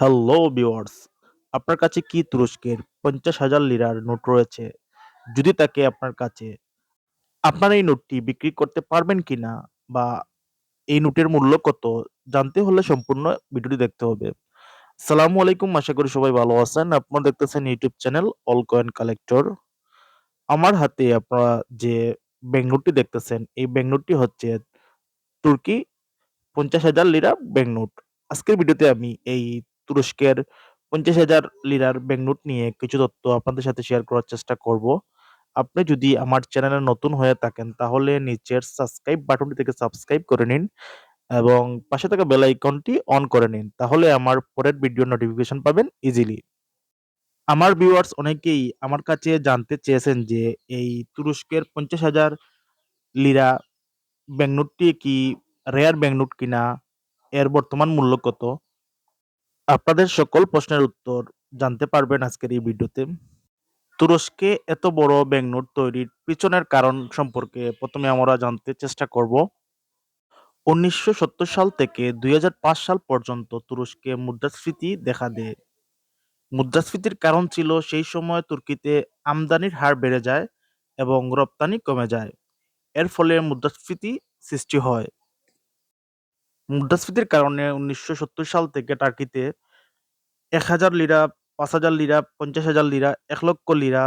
Hello viewers আপনার কাছে কি তুরস্কের পঞ্চাশ হাজার লিরার নোট রয়েছে? যদি তাকে আপনার কাছে আপনার এই নোটটি বিক্রি করতে পারবেন কি না বা এই নোটের মূল্য কত, জানতে হলে সম্পূর্ণ ভিডিওটি দেখতে হবে। সালামু আলাইকুম, আশা করি সবাই ভালো আছেন। আপনারা দেখতেছেন YouTube channel all coin collector. আমার হাতে আপনারা যে ব্যাংক নোটটি দেখতেছেন, এই ব্যাংক নোটটি হচ্ছে তুর্কি পঞ্চাশ হাজার লিরা ব্যাংক নোট। আজকের ভিডিওতে আমি এই তুরস্কের পঞ্চাশ হাজার লিরার ব্যাংক নোট নিয়ে কিছু তথ্য আপনাদের সাথে শেয়ার করার চেষ্টা করব। আপনি যদি আমার চ্যানেলে নতুন হয়ে থাকেন, তাহলে নিচের সাবস্ক্রাইব বাটনটি থেকে সাবস্ক্রাইব করে নিন এবং পাশে থাকা বেল আইকনটি অন করে নিন, তাহলে আমার পরের ভিডিও নোটিফিকেশন পাবেন ইজিলি আমার ভিউয়ার্স অনেকেই আমার কাছে জানতে চেয়েছেন যে, এই তুরস্কের পঞ্চাশ হাজার লিরা ব্যাংক নোটটি কি রেয়ার ব্যাংক নোট কিনা? এর বর্তমান মূল্য কত? আপনাদের সকল প্রশ্নের উত্তর জানতে পারবেন আজকের এই ভিডিওতে। তুরস্কে এত বড় ব্যাংক নোট তৈরির পিছনের কারণ সম্পর্কে প্রথমে আমরা জানতে চেষ্টা করব। উনিশশো সত্তর সাল থেকে দুই হাজার পাঁচ সাল পর্যন্ত তুরস্কে মুদ্রাস্ফীতি দেখা দেয়। মুদ্রাস্ফীতির কারণ ছিল সেই সময় তুর্কিতে আমদানির হার বেড়ে যায় এবং রপ্তানি কমে যায়। এর ফলে মুদ্রাস্ফীতি সৃষ্টি হয়। মুদ্রাস্ফীতির কারণে উনিশশো সত্তর সাল থেকে টার্কিতে এক হাজার লিরা, পাঁচ হাজার লিরা, পঞ্চাশ হাজার লিরা, এক লক্ষ লিরা,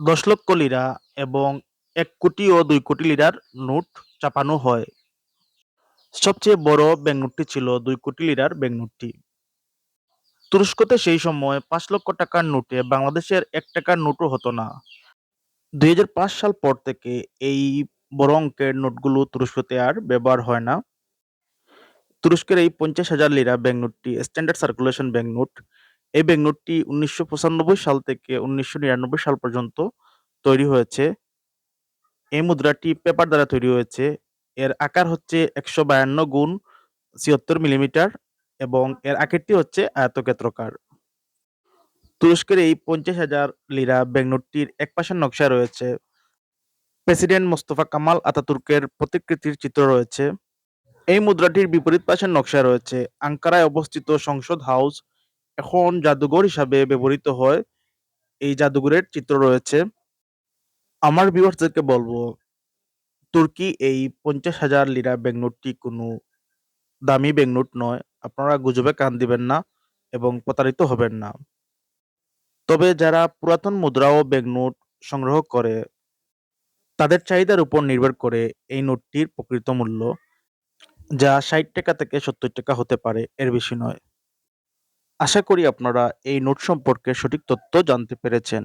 দশ লক্ষ লিরা এবং এক কোটি ও দুই কোটি লিরার নোট চাপানো হয়। সবচেয়ে বড় ব্যাংক নোটটি ছিল দুই কোটি লিরার ব্যাংক নোটটি। তুরস্কতে সেই সময় পাঁচ লক্ষ টাকার নোটে বাংলাদেশের এক টাকার নোটও হতো না। দুই হাজার পাঁচ সাল পর থেকে এই বড় অঙ্কের নোটগুলো তুরস্কতে আর ব্যবহার হয় না। তুরস্কের এই পঞ্চাশ হাজার লিরা ব্যাংক নোটটি স্ট্যান্ডার্ড সার্কুলেশন ব্যাংক নোট এই ব্যাংক নোটটি উনিশশো সাল থেকে উনিশশো নিরানব্বই সাল পর্যন্ত তৈরি হয়েছে। এই মুদ্রাটি পেপার দ্বারা তৈরি হয়েছে। এর আকার হচ্ছে একশো বায়ান্ন গুণ ছিয়াত্তর মিলিমিটার এবং এর আকারটি হচ্ছে আয়তক্ষেত্রকার। তুরস্কের এই পঞ্চাশ হাজার লিরা ব্যাংক নোটটির এক পাশের নকশা রয়েছে। প্রেসিডেন্ট মোস্তফা কামাল আতাতুর্কের প্রতিকৃতির চিত্র রয়েছে। এই মুদ্রাটির বিপরীত পাশের নকশা রয়েছে। আঙ্কারায় অবস্থিত সংসদ হাউস এখন জাদুঘর হিসাবে ব্যবহৃত হয়। এই জাদুঘরের চিত্র রয়েছে। আমার ভিউয়ার্সদেরকে বলব, তুর্কি এই পঞ্চাশ হাজার লিরা ব্যাংক নোটটি কোনো দামি ব্যাংক নোট নয়। আপনারা গুজবে কান দিবেন না এবং প্রতারিত হবেন না। তবে যারা পুরাতন মুদ্রা ও ব্যাংক নোট সংগ্রহ করে, তাদের চাহিদার উপর নির্ভর করে এই নোটটির প্রকৃত মূল্য। যা ষাট টাকা থেকে সত্তর টাকা হতে পারে, এর বেশি নয়। আশা করি আপনারা এই নোট সম্পর্কে সঠিক তথ্য জানতে পেরেছেন।